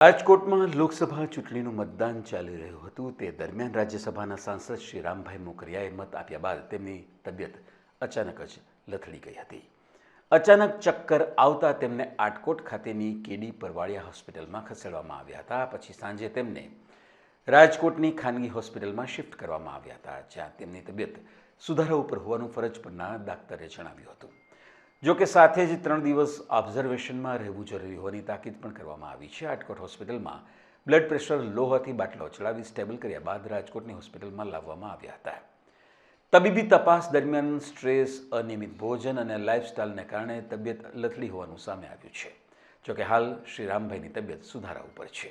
રાજકોટમાં લોકસભા ચૂંટણીનું મતદાન ચાલી રહ્યું હતું. તે દરમિયાન રાજ્યસભાના સાંસદ શ્રી રામભાઈ મોકરિયાએ મત આપ્યા બાદ તેમની તબિયત અચાનક જ લથડી ગઈ હતી. અચાનક ચક્કર આવતા તેમને આટકોટ ખાતેની કેડી પરવાળિયા હોસ્પિટલમાં ખસેડવામાં આવ્યા હતા. પછી સાંજે તેમને રાજકોટની ખાનગી હોસ્પિટલમાં શિફ્ટ કરવામાં આવ્યા હતા, જ્યાં તેમની તબિયત સુધારા ઉપર હોવાનું ફરજ પરના ડાક્ટરે જણાવ્યું હતું. જો કે સાથે જ ત્રણ દિવસ ઓબ્ઝર્વેશનમાં રહેવું જરૂરી હોવાની તાકીદ પણ કરવામાં આવી છે. આટકોટ હોસ્પિટલમાં બ્લડ પ્રેશર લો હોવાથી બાટલો ચડાવી સ્ટેબલ કર્યા બાદ રાજકોટની હોસ્પિટલમાં લાવવામાં આવ્યા હતા. તબીબી તપાસ દરમિયાન સ્ટ્રેસ, અનિયમિત ભોજન અને લાઇફસ્ટાઇલને કારણે તબિયત લથડી હોવાનું સામે આવ્યું છે. જોકે હાલ શ્રી રામભાઈની તબિયત સુધારા ઉપર છે.